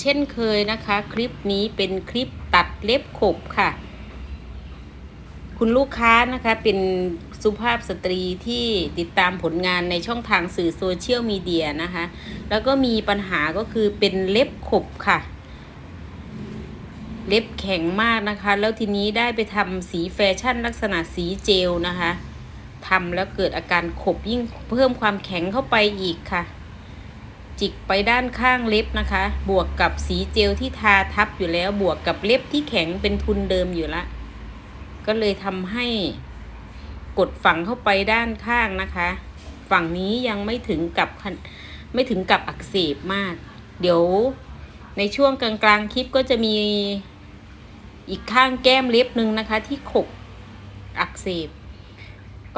เช่นเคยนะคะ คลิปนี้เป็นคลิปตัดเล็บขบค่ะ คุณลูกค้านะคะเป็นสุภาพสตรีที่ติดตามผลงานในช่องทางสื่อโซเชียลมีเดียนะคะ แล้วก็มีปัญหาก็คือเป็นเล็บขบค่ะ เล็บแข็งมากนะคะ แล้วทีนี้ได้ไปทำสีแฟชั่นลักษณะสีเจลนะคะทำแล้วเกิดอาการขบยิ่งเพิ่มความแข็งเข้าไปอีกค่ะ จิกไปด้านข้างเล็บนะคะ บวกกับสีเจลที่ทาทับอยู่แล้ว บวกกับเล็บที่แข็งเป็นทุนเดิมอยู่ละ ก็เลยทำให้กดฝังเข้าไปด้านข้างนะคะ ฝั่งนี้ยังไม่ถึงกับไม่ถึงกับอักเสบมาก เดี๋ยวในช่วงกลางๆคลิปก็จะมีอีกข้างแก้มเล็บหนึ่งนะคะ ที่ขบอักเสบ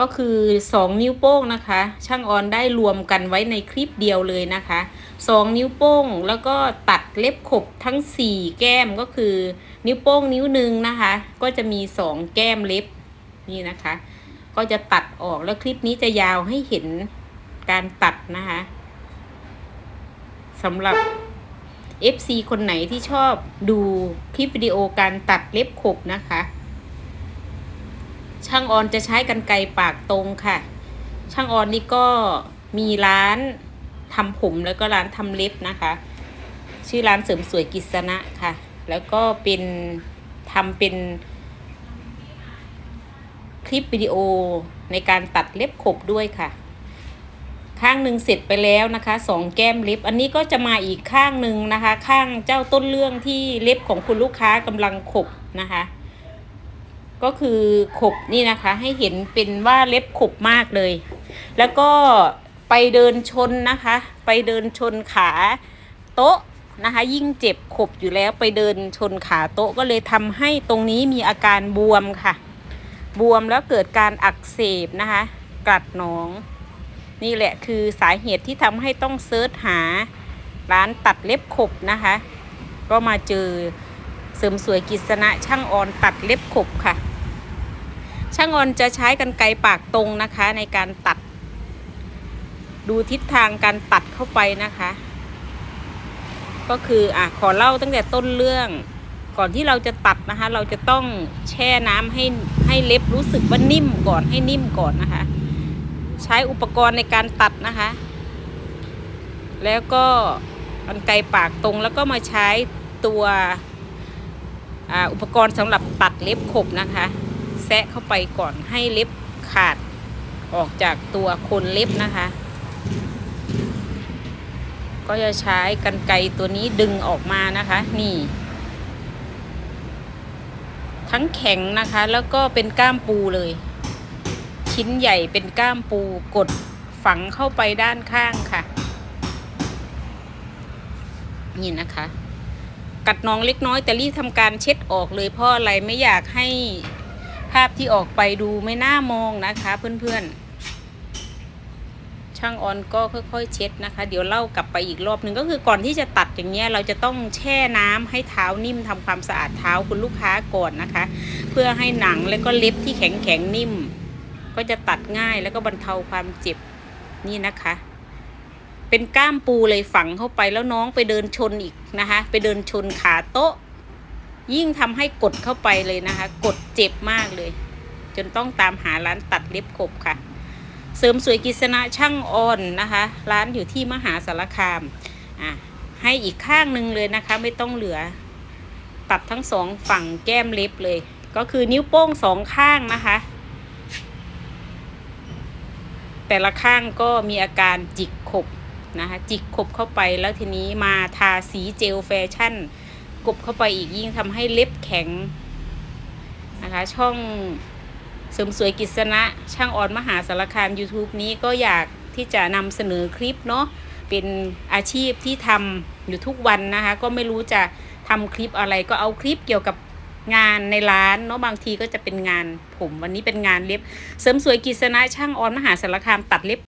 ก็คือสองนิ้วโป้งนะคะ ช่างออนได้รวมกันไว้ในคลิปเดียวเลยนะคะสองนิ้วโป้งแล้วก็ตัดเล็บขบทั้งสี่แก้มก็คือ นิ้วโป้งนิ้วหนึ่งนะคะ ก็จะมีสองแก้มเล็บนี่นะคะ ก็จะตัดออกแล้วคลิปนี้จะยาวให้เห็นการตัดนะคะสำหรับ FC คนไหนที่ชอบดูคลิปวิดีโอการตัดเล็บขบนะคะ ช่างออนจะใช้กันไกปากตรงค่ะ ช่างออนนี่ก็มีร้านทำผมแล้วก็ร้านทำเล็บนะคะ ชื่อร้านเสริมสวยกิษณะค่ะ แล้วก็เป็นทำเป็นคลิปวิดีโอในการตัดเล็บขบด้วยค่ะ ข้างหนึ่งเสร็จไปแล้วนะคะสองแก้มเล็บ อันนี้ก็จะมาอีกข้างหนึ่งนะคะ ข้างเจ้าต้นเรื่องที่เล็บของคุณลูกค้ากำลังขบนะคะ ก็คือขบนี่นะคะให้เห็นเป็นว่าเล็บขบมากเลย แล้วก็ไปเดินชนนะคะ ไปเดินชนขาโต๊ะนะคะ ยิ่งเจ็บขบอยู่แล้วไปเดินชนขาโต๊ะก็เลยทำให้ตรงนี้มีอาการบวมค่ะ บวมแล้วเกิดการอักเสบนะคะ กัดหนอง นี่แหละคือสาเหตุที่ทำให้ต้องเซิร์ชหาร้านตัดเล็บขบนะคะ ก็มาเจอเสริมสวยกิษณะช่างออนตัดเล็บขบค่ะ ช่างอนจะใช้กันไกรปากตรงนะคะ ในการตัด ดูทิศทางการตัดเข้าไปนะคะ ก็คืออะขอเล่าตั้งแต่ต้นเรื่อง ก่อนที่เราจะตัดนะคะ เราจะต้องแช่น้ำให้ให้เล็บรู้สึกว่านิ่มก่อนให้นิ่มก่อนนะคะ ใช้อุปกรณ์ในการตัดนะคะ แล้วก็กันไกรปากตรงแล้วก็มาใช้ตัวอ่าอุปกรณ์สำหรับตัดเล็บขบนะคะ แซะเข้าไปก่อนให้เล็บขาดออกจากตัวคนเล็บนะคะ ก็จะใช้กันไกตัวนี้ดึงออกมานะคะ นี่ ทั้งแข็งนะคะแล้วก็เป็นก้ามปูเลย ชิ้นใหญ่เป็นก้ามปูกดฝังเข้าไปด้านข้างค่ะ นี่นะคะ กัดน้องเล็กน้อยแต่รีบทำการเช็ดออกเลยเพราะอะไรไม่อยากให้ ภาพที่ออกไปดูไม่น่ามองนะคะเพื่อนๆ ช่างออนก็ค่อยๆ เช็ดนะคะ เดี๋ยวเล่ากลับไปอีกรอบหนึ่งก็คือก่อนที่จะตัดอย่างเงี้ยเราจะต้องแช่น้ำให้เท้านิ่มทำความสะอาดเท้าคุณลูกค้าก่อนนะคะ เพื่อให้หนังและก็เล็บที่แข็งๆนิ่ม ก็จะตัดง่ายแล้วก็บรรเทาความเจ็บนี่นะคะเป็นก้ามปูเลยฝังเข้าไปแล้วน้องไปเดินชนอีกนะคะ ไปเดินชนขาโต๊ะ ยิ่งทำให้กดเข้าไปเลยนะคะ กดเจ็บมากเลย จนต้องตามหาร้านตัดเล็บขบค่ะ เสริมสวยกิษณะช่างออนนะคะ ร้านอยู่ที่มหาสารคามอะให้อีกข้างหนึ่งเลยนะคะ ไม่ต้องเหลือ ตัดทั้งสองฝั่งแก้มเล็บเลย ก็คือนิ้วโป้งสองข้างนะคะ แต่ละข้างก็มีอาการจิกขบนะคะ จิกขบเข้าไปแล้วทีนี้มาทาสีเจลแฟชั่น กบเข้าไปอีกยิ่งทำให้เล็บแข็งนะคะช่องเสริมสวยกิษณะช่างออนมหาสารคาม YouTube นี้ก็อยากที่จะนำเสนอคลิปเนาะเป็นอาชีพที่ทำอยู่ทุกวันนะคะ ก็ไม่รู้จะทำคลิปอะไรก็เอาคลิปเกี่ยวกับงานในร้านเนาะบางทีก็จะเป็นงานผมวันนี้เป็นงานเล็บ เสริมสวยกิษณะช่างออนมหาสารคามตัดเล็บ